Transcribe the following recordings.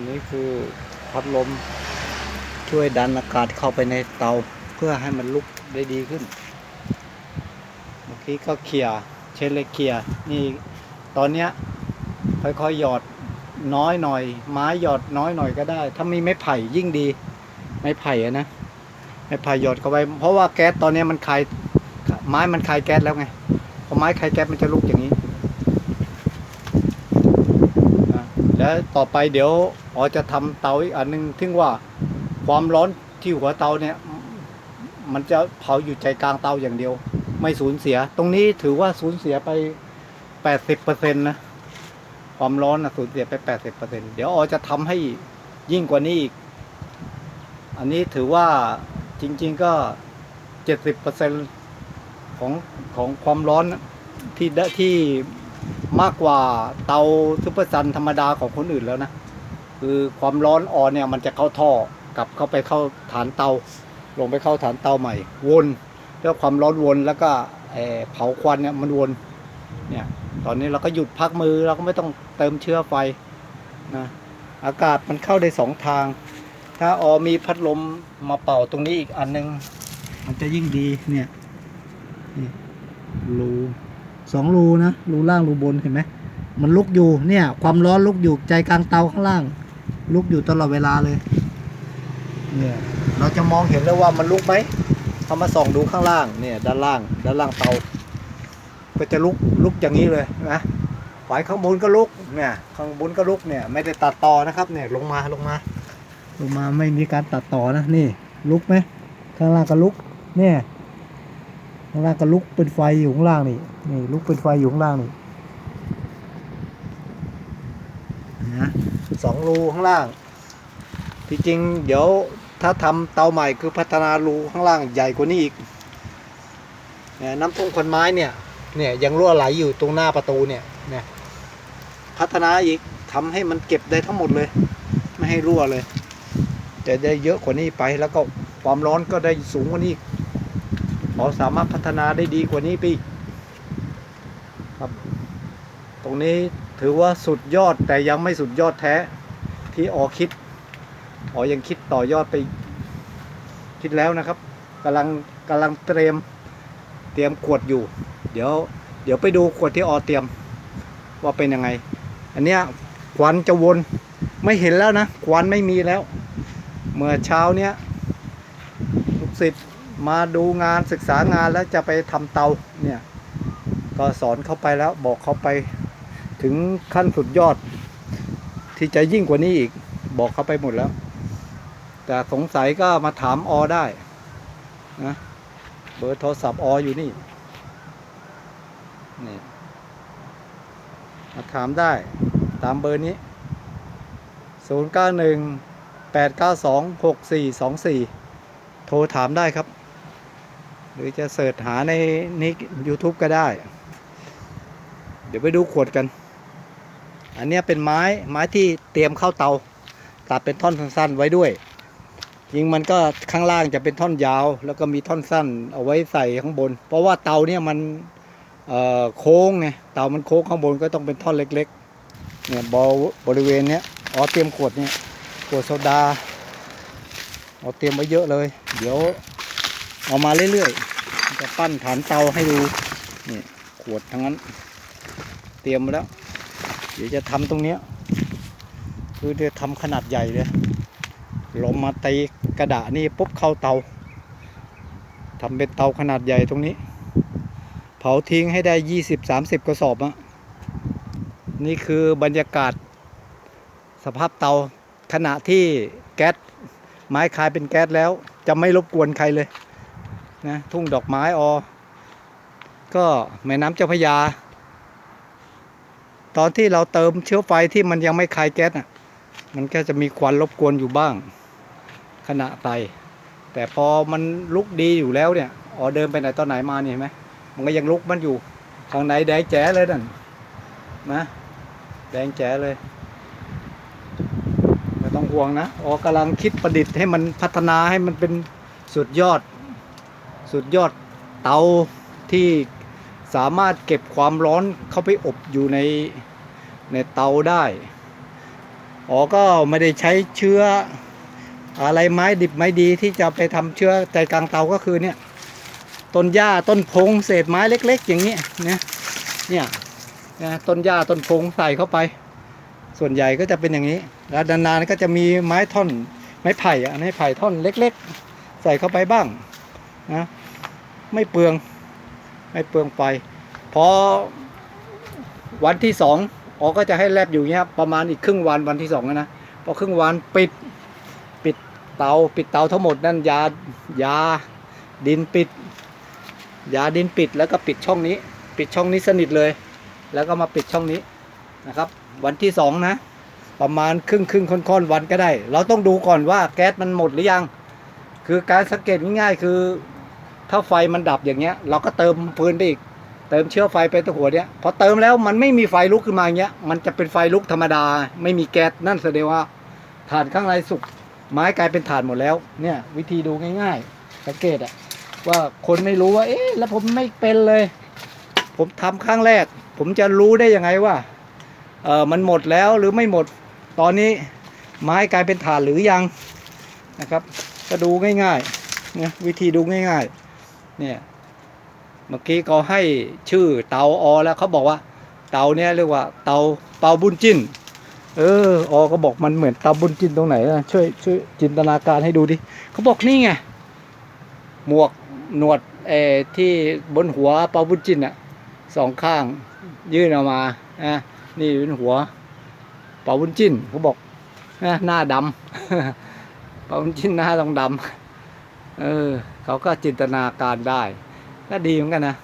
นนี้คือพัดลมช่วยดันอากาศเข้าไปในเตาเพื่อให้มันลุกได้ดีขึ้น เมื่อกี้ก็เขี่ยเชลเลยเขี่ยนี่ตอนเนี้ยค่อยๆหยอดน้อยหน่อย ไม้หยอดน้อยหน่อยก็ได้ ถ้ามีไม้ไผ่ยิ่งดี ไม้ไผ่อะนะไม้ไผ่หยอดเข้าไป เพราะว่าแก๊สตอนนี้มันคายไม้มันคายแก๊สแล้วไงพอไม้คายแก๊สมันจะลุกอย่างนี้ อะ แล้วต่อไปเดี๋ยวอ๋อจะทำเตาอีกอันหนึงทึ่งว่าความร้อนที่หัวเตาเนี่ย มันจะเผาอยู่ใจกลางเตาอย่างเดียว ไม่สูญเสีย ตรงนี้ถือว่าสูญเสียไปแปดสิบเปอร์เซ็นต์นะความร้อนนะสูญเสียไปแปดสิบเปอร์เซ็นต์เดี๋ยวอ๋อจะทำให้ยิ่งกว่านี้อีก อันนี้ถือว่าจริง ๆก็เจ็ดสิบเปอร์เซ็นต์ของของความร้อนที่ได้ที่ มากกว่าเตาซุปเปอร์ซันธรรมดาของคนอื่นแล้วนะ คือความร้อนอ่อนเนี่ยมันจะเข้าท่อกลับเข้าไปเข้าฐานเตา ลงไปเข้าฐานเตาใหม่ วนแล้วความร้อนวนแล้วก็เผาควันเนี่ยมันวนเนี่ยตอนนี้เราก็หยุดพักมือเราก็ไม่ต้องเติมเชื้อไฟนะอากาศมันเข้าได้สองทาง ถ้าออมีพัดลมมาเป่าตรงนี้อีกอันนึง มันจะยิ่งดีเนี่ยนี่รู สองรูนะรูล่างรูบนเห็นไหมมันลุกอยู่เนี่ย ความร้อนลุกอยู่ใจกลางเตาข้างล่าง ลุกอยู่ตลอดเวลาเลยเนี่ยเราจะมองเห็นเลยว่ามันลุกไหมเขามาส่องดูข้างล่างเนี่ย ด้านล่างด้านล่างเตา ก็จะลุกลุกอย่างนี้เลยนะฝ่ายข้างบนก็ลุกเนี่ยข้างบนก็ลุกเนี่ย ไม่ได้ตัดต่อนะครับ เนี่ยลงมาลงมา ลงมาไม่มีการตัดต่อนะนี่ ลุกไหมข้างล่างก็ลุกเนี่ย ข้างล่างก็ลุกเป็นไฟอยู่ข้างล่างนี่นี่ลุกเป็นไฟอยู่ข้างล่างนี่นะสองรูข้างล่าง ที่จริงเดี๋ยวถ้าทำเตาใหม่คือพัฒนารูข้างล่างใหญ่กว่านี้อีกเนี่ยน้ำท่วมคนไม้เนี่ยเนี่ยยังรั่วไหลอยู่ตรงหน้าประตูเนี่ยเนี่ยพัฒนาอีกทำให้มันเก็บได้ทั้งหมดเลย ไม่ให้รั่วเลยจะได้เยอะกว่านี้ไปแล้วก็ความร้อนก็ได้สูงกว่านี้อีก เราสามารถพัฒนาได้ดีกว่านี้ไปอีกครับ ตรงนี้ถือว่าสุดยอดแต่ยังไม่สุดยอดแท้ที่ออคิดอ๋อยังคิดต่อยอดไปคิดแล้วนะครับกำลังกำลังเตรียมเตรียมขวดอยู่ เดี๋ยว เดี๋ยวไปดูขวดที่ออเตรียม ว่าเป็นยังไง อันเนี้ยควันจะวนไม่เห็นแล้วนะควันไม่มีแล้ว เมื่อเช้าเนี้ยลูกศิษย์ มาดูงานศึกษางานแล้วจะไปทำเตาเนี่ยก็สอนเขาไปแล้วบอกเขาไปถึงขั้นสุดยอด ที่จะยิ่งกว่านี้อีกบอกเขาไปหมดแล้ว แต่สงสัยก็มาถามอได้นะเบอร์โทรศัพท์ออยู่นี่นี่มาถามได้ตามเบอร์นี้ 0 9 1 8 9 2 6 4 2 4 โทรถามได้ครับ รือจะเสิร์ชหาในนี้ YouTube ก็ได้ เดี๋ยวไปดูขวดกัน อันนี้เป็นไม้ไม้ที่เตรียมเข้าเตา ตัดเป็นท่อนสั้นๆไว้ด้วยยิงมันก็ข้างล่างจะเป็นท่อนยาว แล้วก็มีท่อนสั้นเอาไว้ใส่ข้างบน เพราะว่าเตาเนี่ยมันเอ่อโค้งไงเตามันโค้งข้างบนก็ต้องเป็นท่อนเล็กๆเนี่ยบอบริเวณเนี้ยอ๋อเตรียมขวดเนี่ยขวดโซดาเอ๋อเตรียมไว้เยอะเลย เดี๋ยวเอามาเรื่อยๆ จะปั้นฐานเตาให้ดูนี่ขวดทั้งนั้น เตรียมมาแล้ว เดี๋ยวจะทำตรงเนี้ยคือจะทำขนาดใหญ่เลยลงมาตีกระดาษนี่ปุ๊บเข้าเตาทำเป็นเตาขนาดใหญ่ตรงนี้ เผาทิ้งให้ได้ยี่สิบสามสิบกระสอบอะนี่คือบรรยากาศ สภาพเตาขณะที่แก๊สไม้คายเป็นแก๊สแล้ว จะไม่รบกวนใครเลย นะทุ่งดอกไม้ออ ก็แม่น้ำเจ้าพยา ตอนที่เราเติมเชื้อไฟที่มันยังไม่คายแก๊สอะ มันก็จะมีควันรบกวนอยู่บ้าง ขณะไตแต่พอมันลุกดีอยู่แล้วเนี่ยอ๋อเดินไปไหนตอนไหนมาเนี่ยเห็นไหมมันก็ยังลุกมันอยู่ข้างในแดงแจ๋เลยนั่นนะแดงแจ๋เลยไม่ต้องห่วงนะอ๋อกำลังคิดประดิษฐ์ให้มันพัฒนาให้มันเป็นสุดยอด สุดยอดเตาที่สามารถเก็บความร้อนเข้าไปอบอยู่ในในเตาได้อ๋อก็ไม่ได้ใช้เชื้ออะไรไม้ดิบไม้ดีที่จะไปทำเชื้อใจกลางเตาก็คือเนี่ยต้นหญ้าต้นพงเศษไม้เล็ก ๆ อย่างเงี้ยเนี่ยเนี่ยนะต้นหญ้าต้นพงใส่เข้าไป ส่วนใหญ่ก็จะเป็นอย่างนี้ แล้วนานๆก็จะมีไม้ท่อนไม้ไผ่อะไม้ไผ่ท่อนเล็ก ๆ ใส่เข้าไปบ้างนะ ไม่เปลือง ไม่เปลืองไฟพอวันที่สองอ๋อก็จะให้แลบอยู่เงี้ยประมาณอีกครึ่งวันวันที่สองนะพอครึ่งวันปิดปิดเตาปิดเตาทั้งหมดนั่นยายาดินปิด ยาดินปิดแล้วก็ปิดช่องนี้ ปิดช่องนี้สนิทเลย แล้วก็มาปิดช่องนี้นะครับ วันที่สองนะ ประมาณครึ่งครึ่งค่อนค่อนๆวันก็ได้ เราต้องดูก่อนว่าแก๊สมันหมดหรือยัง คือการสังเกตง่ายๆคือ ถ้าไฟมันดับอย่างเงี้ย เราก็เติมฟืนไปอีก เติมเชื้อไฟไปตัวหัวเนี้ยพอเติมแล้วมันไม่มีไฟลุกขึ้นมาเงี้ยมันจะเป็นไฟลุกธรรมดา ไม่มีแก๊สนั่นแสดงว่าถ่านข้างในสุกไม้กลายเป็นถ่านหมดแล้ว เนี่ย วิธีดูง่ายๆสังเกตอะว่าคนไม่รู้ว่า เอ๊ะแล้วผมไม่เป็นเลย ผมทำครั้งแรก ผมจะรู้ได้ยังไงว่าเออมันหมดแล้วหรือไม่หมดตอนนี้ไม้กลายเป็นถ่านหรือยังนะครับ ก็ดูง่ายๆเนี่ยวิธีดูง่าย ๆ เนี่ยเมื่อกี้เขาให้ชื่อเตาอแล้วเขาบอกว่า เตาเนี่ยเรียกว่า เตาเตาบุญจิ้นเอออก็บอกมันเหมือนเตาบุญจิ้นตรงไหนนะช่วยช่วยจินตนาการให้ดูดิเขาบอกนี่ไงหมวกหนวดเอที่บนหัวเปาบุญจิ้นอะสองข้างยื่นออกมาอะนี่เป็นหัว เปาบุญจิ้นเขาบอกนะหน้าดำเปาบุญจิ้นหน้าต้องดำเออ เขาก็จินตนาการได้ ก็ดีเหมือนกันนะ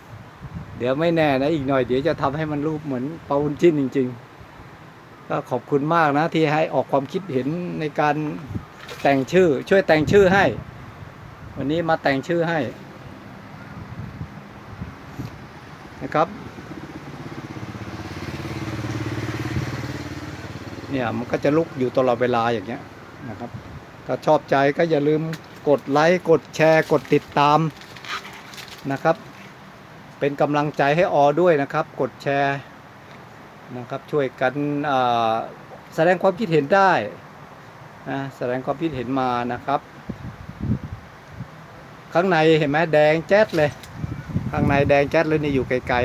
เดี๋ยวไม่แน่นะอีกหน่อยเดี๋ยวจะทำให้มันรูปเหมือนปาบุญจิ้นจริง ๆ ก็ขอบคุณมากนะที่ให้ออกความคิดเห็นในการแต่งชื่อ ช่วยแต่งชื่อให้ วันนี้มาแต่งชื่อให้นะครับเนี่ยมันก็จะลุกอยู่ตลอดเวลาอย่างเงี้ยนะครับ ถ้าชอบใจก็อย่าลืม กดไลค์กดแชร์กดติดตามนะครับ เป็นกำลังใจให้ออด้วยนะครับ กดแชร์นะครับช่วยกันแสดงความคิดเห็นได้นะแสดงความคิดเห็นมานะครับ ข้างในเห็นไหมแดงแจ๊ดเลย ข้างในแดงแจ๊ดเลยนี่อยู่ไกล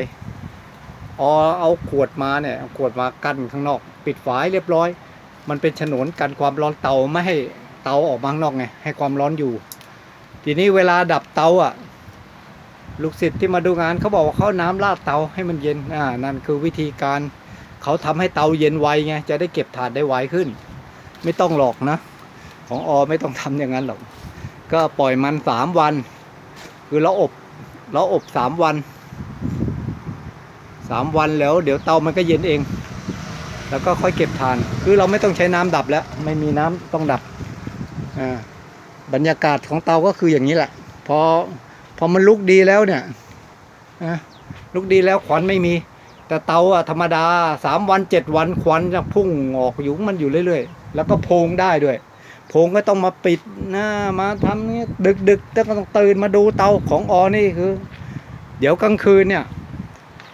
ๆออเอาขวดมาเนี่ยขวดมากั้นข้างนอก ปิดฝายเรียบร้อย มันเป็นฉนวนกันความร้อนเตาไม่ให้ เตาออกมาข้างนอกไงให้ความร้อนอยู่ ทีนี้เวลาดับเตาอะ ลูกศิษย์ที่มาดูงานเขาบอกว่าเขาน้ำราดเตาให้มันเย็นอ่านั่นคือวิธีการเขาทำให้เตาเย็นไวไงจะได้เก็บถ่านได้ไวขึ้น ไม่ต้องหลอกนะ ของอไม่ต้องทำอย่างนั้นหรอกก็ปล่อยมันสามวัน คือเราอบเราอบสามวันสามวันแล้วเดี๋ยวเตามันก็เย็นเอง แล้วก็ค่อยเก็บถาน คือเราไม่ต้องใช้น้ำดับแล้ว ไม่มีน้ำต้องดับ บรรยากาศของเตาก็คืออย่างนี้แหละ พอพอมันลุกดีแล้วเนี่ยนะลุกดีแล้วควันไม่มี แต่เตาอะธรรมดาสามวันเจ็ดวันควันจะพุ่งออกอยู่มันอยู่เรื่อยๆ แล้วก็โพงได้ด้วยโพงก็ต้องมาปิดหน้ามาทำนี่ดึกดึกๆต้องต้องตื่นมาดูเตาของออนี่คือ เดี๋ยวกลางคืนเนี่ย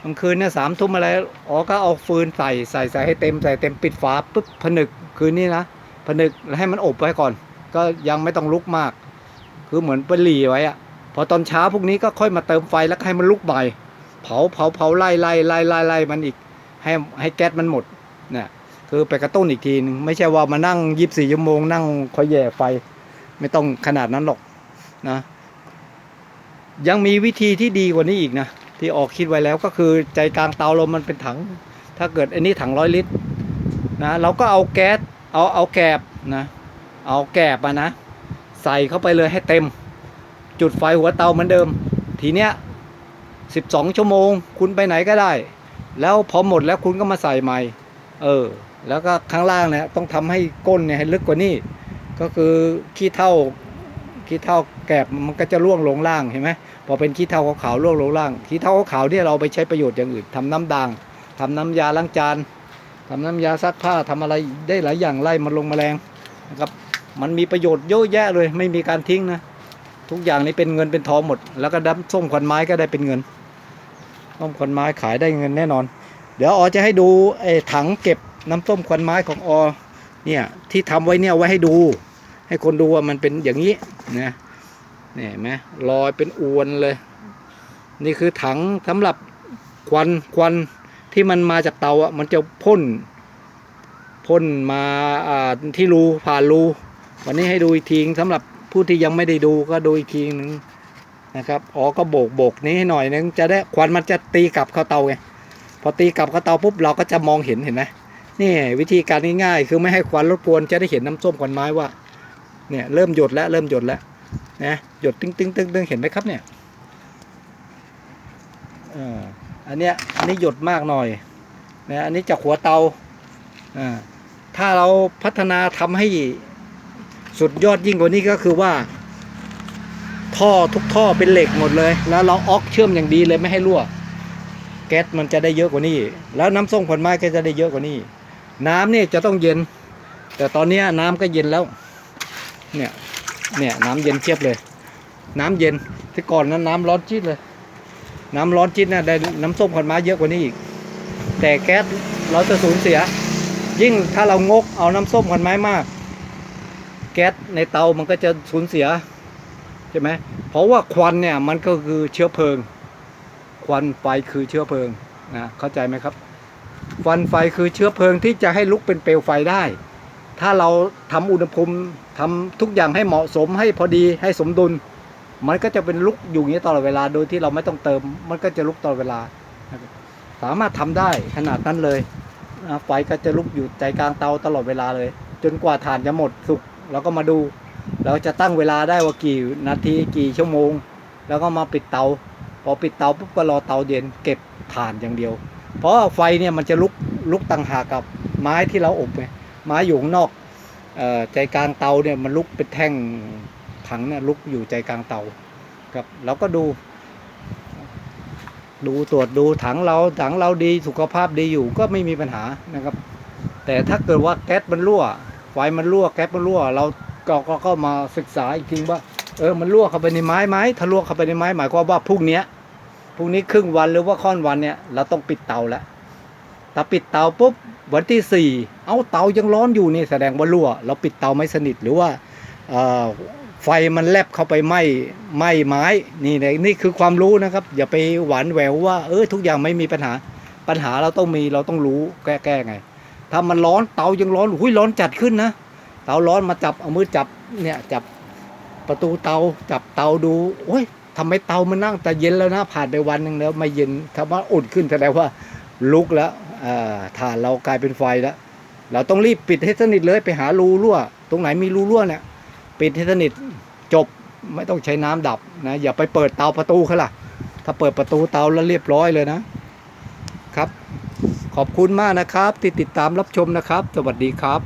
กลางคืนเนี่ยสามทุ่มอะไรออก็เอาฟืนใส่ใส่ใส่ให้เต็มใส่เต็มปิดฝาปุ๊บผนึกคืนนี้นะผนึกแล้วให้มันอบไว้ก่อน ก็ยังไม่ต้องลุกมาก คือเหมือนไปหลีไว้อะพอตอนเช้าพวกนี้ก็ค่อยมาเติมไฟแล้วให้มันลุกใหม่เผาเผาเผาไล่ไล่ไล่ไล่ไล่มันอีก ให้ให้แก๊สมันหมดเนี่ยคือไปกระตุ้นอีกทีนึงไม่ใช่ว่ามานั่งยีิบสี่ชั่วโมงนั่งคอยแย่ไฟ ไม่ต้องขนาดนั้นหรอกนะยังมีวิธีที่ดีกว่านี้อีกนะที่ออกคิดไว้แล้วก็คือใจกลางเตาเรามันเป็นถัง ถ้าเกิดอันนี้ถังร้อยลิตรนะเราก็เอาแก๊สเอาเอาแกบนะ เอาแกบอะนะ ใส่เข้าไปเลยให้เต็ม จุดไฟหัวเตาเหมือนเดิม ทีเนี้ย12 ชั่วโมง คุณไปไหนก็ได้ แล้วพอหมดแล้วคุณก็มาใส่ใหม่ เออ แล้วก็ข้างล่างเนี่ยต้องทำให้ก้นเนี่ยให้ลึกกว่านี้ ก็คือขี้เท่าขี้เท่าแกบมันก็จะร่วงลงล่างเห็นไหมพอเป็นขี้เท่าขาวๆร่วงลงล่างขี้เท่าขาวๆเนี่ยเราไปใช้ประโยชน์อย่างอื่นทำน้ำด่างทำน้ำยาล้างจานทำน้ำยาซักผ้าทำอะไรได้หลายอย่างไล่มันลงแมลงนะครับ มันมีประโยชน์เยอะแยะเลย ไม่มีการทิ้งนะ ทุกอย่างนี้เป็นเงินเป็นทองหมด แล้วก็ดับส้มควันไม้ก็ได้เป็นเงินส้มควันไม้ขายได้เงินแน่นอน เดี๋ยวออจะให้ดูไอ้ถังเก็บน้ำส้มควันไม้ของออเนี่ยที่ทำไว้เนี่ยไว้ให้ดู ให้คนดูว่ามันเป็นอย่างนี้นะเนี่ยเห็นไหมลอยเป็นอวนเลย นี่คือถังสำหรับควันควันที่มันมาจากเตาอะมันจะพ่นพ่นมาอ่าที่รูผ่านรู วันนี้ให้ดูอีกทีสำหรับผู้ที่ยังไม่ได้ดูก็ดูอีกทีหนึ่งนะครับอ๋อก็โบกโบกนี้ให้หน่อยนึงจะได้ควันมันจะตีกลับเข้าเตาไงพอตีกลับเข้าเตาปุ๊บเราก็จะมองเห็นเห็นไหมนี่วิธีการง่ายๆคือไม่ให้ควันรบกวนจะได้เห็นน้ำส้มควันไม้ว่าเนี่ยเริ่มหยดแล้วเริ่มหยดแล้วนะหยดตึ้งตึ้งตึ้งตึ้งเห็นไหมครับเนี่ยอันเนี้ยอันนี้หยดมากหน่อยนะอันนี้จากหัวเตาอ่าถ้าเราพัฒนาทำให้ สุดยอดยิ่งกว่านี้ก็คือว่า ท่อทุกท่อเป็นเหล็กหมดเลย แล้วเราออกเชื่อมอย่างดีเลยไม่ให้รั่ว แก๊สมันจะได้เยอะกว่านี้ แล้วน้ำส้มผลไม้ก็จะได้เยอะกว่านี้ น้ำเนี่ยจะต้องเย็น แต่ตอนนี้น้ำก็เย็นแล้ว เนี่ย เนี่ยน้ำเย็นเทียบเลย น้ำเย็นที่ก่อนนั้นน้ำร้อนจี๊ดเลย น้ำร้อนจี๊ดน่ะได้น้ำส้มขอนไม้เยอะกว่านี้อีก แต่แก๊สเราจะสูญเสีย ยิ่งถ้าเรางกเอาน้ำส้มขอนไม้มาก แก๊สในเตามันก็จะสูญเสียใช่ไหมเพราะว่าควันเนี่ยมันก็คือเชื้อเพลิง ควันไฟคือเชื้อเพลิงนะเข้าใจไหมครับ ควันไฟคือเชื้อเพลิงที่จะให้ลุกเป็นเปลวไฟได้ ถ้าเราทำอุณหภูมิทำทุกอย่างให้เหมาะสมให้พอดีให้สมดุล มันก็จะเป็นลุกอยู่อย่างนี้ตลอดเวลาโดยที่เราไม่ต้องเติม มันก็จะลุกตลอดเวลา สามารถทำได้ขนาดนั้นเลยไฟก็จะลุกอยู่ใจกลางเตาตลอดเวลาเลย จนกว่าถ่านจะหมดสุก เราก็มาดู เราจะตั้งเวลาได้ว่ากี่นาทีกี่ชั่วโมง แล้วก็มาปิดเตา พอปิดเตาปุ๊บก็รอเตาเย็นเก็บถ่านอย่างเดียว เพราะาไฟเนี่ยมันจะลุกลุกต่างหากกับไม้ที่เราอบไงไม้อยู่ข้างนอกออใจกลางเตาเนี่ยมันลุกเป็นแท่งถังเนี่ยลุกอยู่ใจกลางเตาครับเราก็ดู ดูตรวจดูถังเราถังเราดีสุขภาพดีอยู่ก็ไม่มีปัญหานะครับ แต่ถ้าเกิดว่าแก๊สมันรั่ว ฟมันรั่วแก๊สมันรั่ว เราก็ก็ก็มาศึกษาอีกทีว่า เออมันรั่วเข้าไปในไม้ไหมถ้ารั่วเข้าไปในไม้หมายความว่าพรุ่งนี้พรุ่งนี้ครึ่งวันหรือว่าค่อนวันเนี่ยเราต้องปิดเตาแล้วถ้าปิดเตาปุ๊บวันที่สี่เอาเตายังร้อนอยู่นี่แสดงว่ารั่ว เราปิดเตาไม่สนิทหรือว่าไฟมันแลบเข้าไปไหม้ไหม้ไม้นี่นะนี่คือความรู้นะครับ อย่าไปหวานแหววว่าเออทุกอย่างไม่มีปัญหาปัญหาเราต้องมีเราต้องรู้แก้แก้ไง ถ้ามันร้อนเตายังร้อนหุ้ยร้อนจัดขึ้นนะเตาร้อนมาจับเอามือจับเนี่ยจับประตูเตาจับเตาดูโอ้ยทำไมเตามันนั่งแต่เย็นแล้วนะผ่านไปวันหนึ่งแล้วไม่เย็นถ้าว่าอุ่นขึ้นแสดงว่าลุกแล้วอ่าถ่านเรากลายเป็นไฟแล้ว เราต้องรีบปิดให้สนิทเลยไปหารูรั่ว ตรงไหนมีรูรั่วเนี่ยปิดให้สนิทจบไม่ต้องใช้น้ำดับนะอย่าไปเปิดเตาประตูเขาล่ะ ถ้าเปิดประตูเตาแล้วเรียบร้อยเลยนะครับ ขอบคุณมากนะครับ ที่ติดตามรับชมนะครับ สวัสดีครับ